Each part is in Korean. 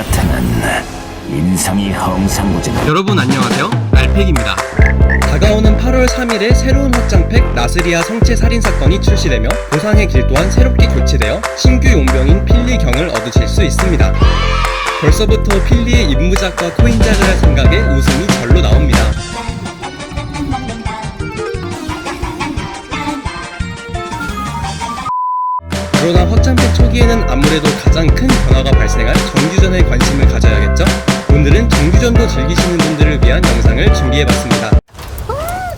나타났나? 인성이 헝상구진 여러분 안녕하세요. 알팩입니다. 다가오는 8월 3일에 새로운 확장팩 나스리아 성체 살인 사건이 출시되며 보상의 길 또한 새롭게 교체되어 신규 용병인 필리경을 얻으실 수 있습니다. 벌써부터 필리의 입무작과 코인작을 할 생각에 웃음이 절로 나옵니다 그러나 확장팩 초기에는 아무래도 가장 큰 변화가 발생할 정규전에 관심을 가져야겠죠? 오늘은 정규전도 즐기시는 분들을 위한 영상을 준비해봤습니다.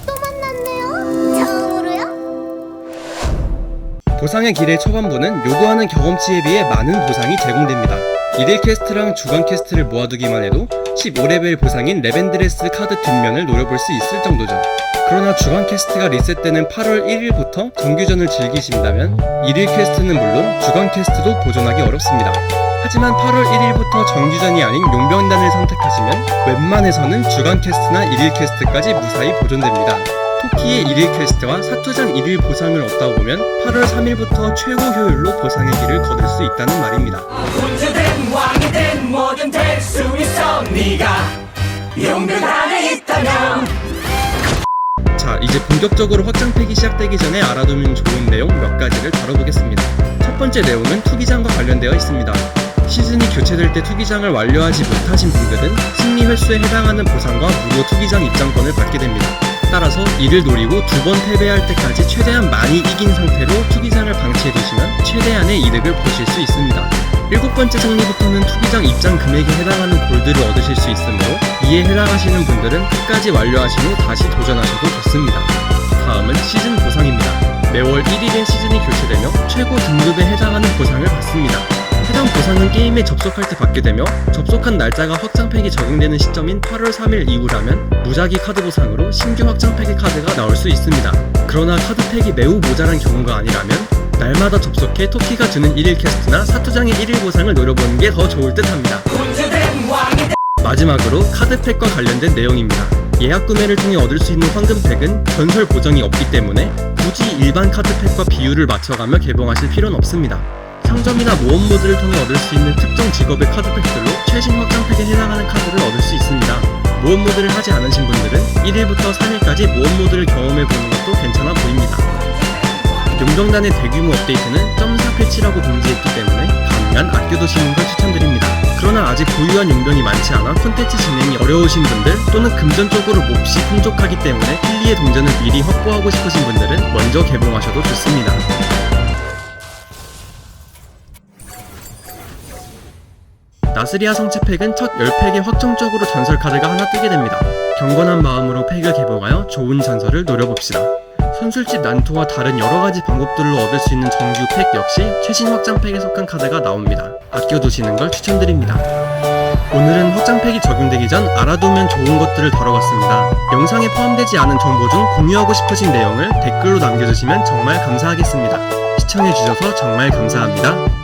또 만났네요. 처음으로요? 보상의 길의 초반부는 요구하는 경험치에 비해 많은 보상이 제공됩니다. 1일 퀘스트랑 주간 퀘스트를 모아두기만 해도 15레벨 보상인 레벤드레스 카드 뒷면을 노려볼 수 있을 정도죠. 그러나 주간 퀘스트가 리셋되는 8월 1일부터 정규전을 즐기신다면 1일 퀘스트는 물론 주간 퀘스트도 보존하기 어렵습니다. 하지만 8월 1일부터 정규전이 아닌 용병단을 선택하시면 웬만해서는 주간 퀘스트나 1일 퀘스트까지 무사히 보존됩니다. 토끼의 1일 퀘스트와 사투장 1일 보상을 얻다 보면 8월 3일부터 최고 효율로 보상의 길을 거둘 수 있다는 말입니다. 언제든 왕이 된 뭐든 될 수 있어 네가 용병 안에 있다면 자, 이제 본격적으로 확장팩이 시작되기 전에 알아두면 좋은 내용 몇 가지를 다뤄보겠습니다. 첫 번째 내용은 투기장과 관련되어 있습니다. 시즌이 교체될 때 투기장을 완료하지 못하신 분들은 승리 횟수에 해당하는 보상과 무료 투기장 입장권을 받게 됩니다. 따라서 이를 노리고 두 번 패배할 때까지 최대한 많이 이긴 상태로 투기장을 방치해 두시면 최대한의 이득을 보실 수 있습니다. 일곱 번째 승리부터는 투기장 입장 금액에 해당하는 골드를 얻으실 수 있으므로 이에 해당하시는 분들은 끝까지 완료하신 후 다시 도전하셔도 좋습니다. 다음은 시즌 보상입니다. 매월 1일에 시즌이 교체되며 최고 등급에 해당하는 보상을 받습니다. 해당 보상은 게임에 접속할 때 받게 되며 접속한 날짜가 확장팩이 적용되는 시점인 8월 3일 이후라면 무작위 카드 보상으로 신규 확장팩의 카드가 나올 수 있습니다. 그러나 카드팩이 매우 모자란 경우가 아니라면 날마다 접속해 토끼가 주는 1일 퀘스트나 사투장의 1일 보상을 노려보는 게 더 좋을 듯 합니다. 마지막으로 카드팩과 관련된 내용입니다. 예약 구매를 통해 얻을 수 있는 황금팩은 전설 보정이 없기 때문에 굳이 일반 카드팩과 비율을 맞춰가며 개봉하실 필요는 없습니다. 상점이나 모험 모드를 통해 얻을 수 있는 특정 직업의 카드팩들로 최신 확장팩에 해당하는 카드를 얻을 수 있습니다. 모험 모드를 하지 않으신 분들은 1일부터 3일까지 모험 모드를 경험해 보는 것도 괜찮아 보입니다. 용병단의 대규모 업데이트는 점사 패치라고 공지했기 때문에 가능한 아껴두시는 걸 추천드립니다. 아직 보유한 용병이 많지 않아 콘텐츠 진행이 어려우신 분들 또는 금전적으로 몹시 풍족하기 때문에 필리의 동전을 미리 확보하고 싶으신 분들은 먼저 개봉하셔도 좋습니다. 나스리아 성체 팩은 첫 10팩에 확정적으로 전설 카드가 하나 뜨게 됩니다. 경건한 마음으로 팩을 개봉하여 좋은 전설을 노려봅시다. 선술집 난투와 다른 여러가지 방법들로 얻을 수 있는 정규 팩 역시 최신 확장팩에 속한 카드가 나옵니다. 아껴두시는 걸 추천드립니다. 오늘은 확장팩이 적용되기 전 알아두면 좋은 것들을 다뤄봤습니다. 영상에 포함되지 않은 정보 중 공유하고 싶으신 내용을 댓글로 남겨주시면 정말 감사하겠습니다. 시청해주셔서 정말 감사합니다.